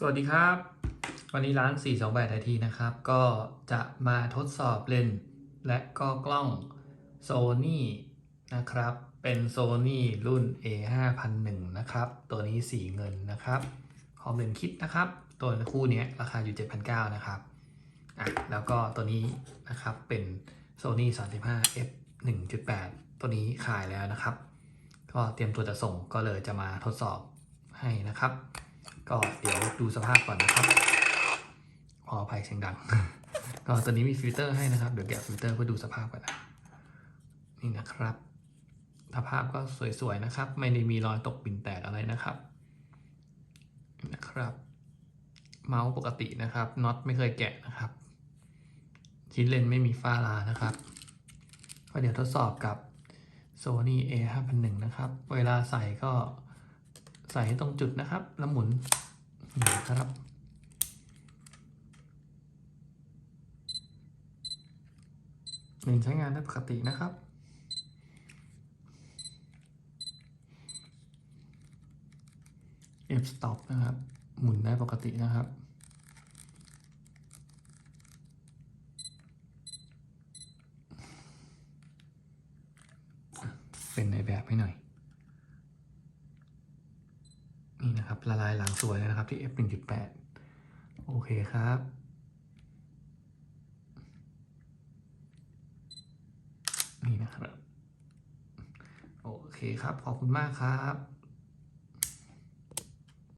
สวัสดีครับ วันนี้ร้าน 428ไอทีนะครับ ก็จะมาทดสอบเลนส์และก็กล้อง Sony นะครับ เป็น Sony รุ่น A 5 0 0นะครับ ตัวนี้สีเงินนะครับพร้อมเลนคิดนะครับ ตัวคู่เนี้ยราคาอยู่ 7,900นะครับอะแล้วก็ตัวนี้นะครับเป็น Sony 35 f 1.8 ตัวนี้ขายแล้วนะครับ ก็เตรียมตัวจะส่งก็เลยจะมาทดสอบให้นะครับ ก็เดี๋ยวดูสภาพก่อนนะครับ ขออภัยเสียงดัง ก็ตัวนี้มีฟิลเตอร์ให้นะครับ เดี๋ยวแกะฟิลเตอร์เพื่อดูสภาพก่อนนะนี่นะครับสภาพก็สวยๆนะครับ ไม่ได้มีรอยตกปิ่นแตกอะไรนะครับ นะครับ เมาส์ปกตินะครับน็อตไม่เคยแกะนะครับชิ้นเลนไม่มีฝ้ารานะครับ ก็เดี๋ยวทดสอบกับ Sony A 5 0 0 นะครับ เวลาใส่ก็ ใส่ให้ตรงจุดนะครับ แล้วหมุนนี่นะครับ หนึ่งใช้งานได้ปกตินะครับ F stop นะครับ หมุนได้ปกตินะครับเป็นในแบบให้หน่อย นี่ นะครับ ละลายหลังสวยเลยนะครับที่ f 1.8โอเคครับ นี่นะครับ โอเคครับ ขอบคุณมากครับ